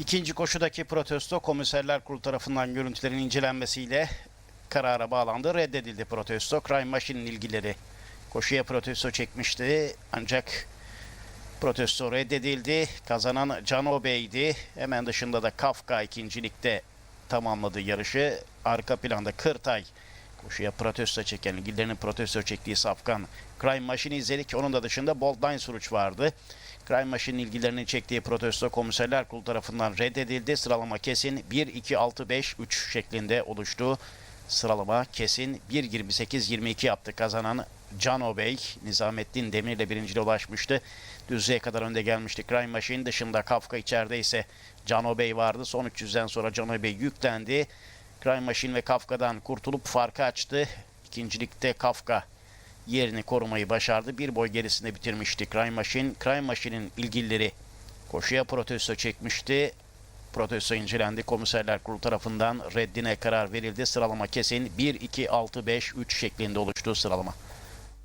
İkinci koşudaki protesto komiserler kurulu tarafından görüntülerin incelenmesiyle karara bağlandı. Reddedildi protesto. Crime Machine'in ilgileri koşuya protesto çekmişti. Ancak protesto reddedildi. Kazanan Cano Bey'di. Hemen dışında da Kafka ikincilikte tamamladı yarışı. Arka planda Kırtay koşuya protesto çeken, ilgilerinin protesto çektiği Safkan. Crime Machine izledik. Onun da dışında Bold Nine Suruç vardı. Crime Machine'in ilgilerinin çektiği protesto komiserler kurulu tarafından reddedildi. Sıralama kesin 1-2-6-5-3 şeklinde oluştu. Sıralama kesin 1.28-22 yaptı kazanan Cano Bey. Nizamettin Demir ile birinciliğe ulaşmıştı. Düzlüğe kadar önde gelmişti. Crime Machine dışında Kafka içeride ise Cano Bey vardı. Son 300'den sonra Cano Bey yüklendi. Crime Machine ve Kafka'dan kurtulup farkı açtı. İkincilikte Kafka yerini korumayı başardı. Bir boy gerisinde bitirmişti Crime Machine. Crime Machine'in ilgilileri koşuya protesto çekmişti. Protesto incelendi. Komiserler kurulu tarafından reddine karar verildi. Sıralama kesin 1-2-6-5-3 şeklinde oluştu sıralama.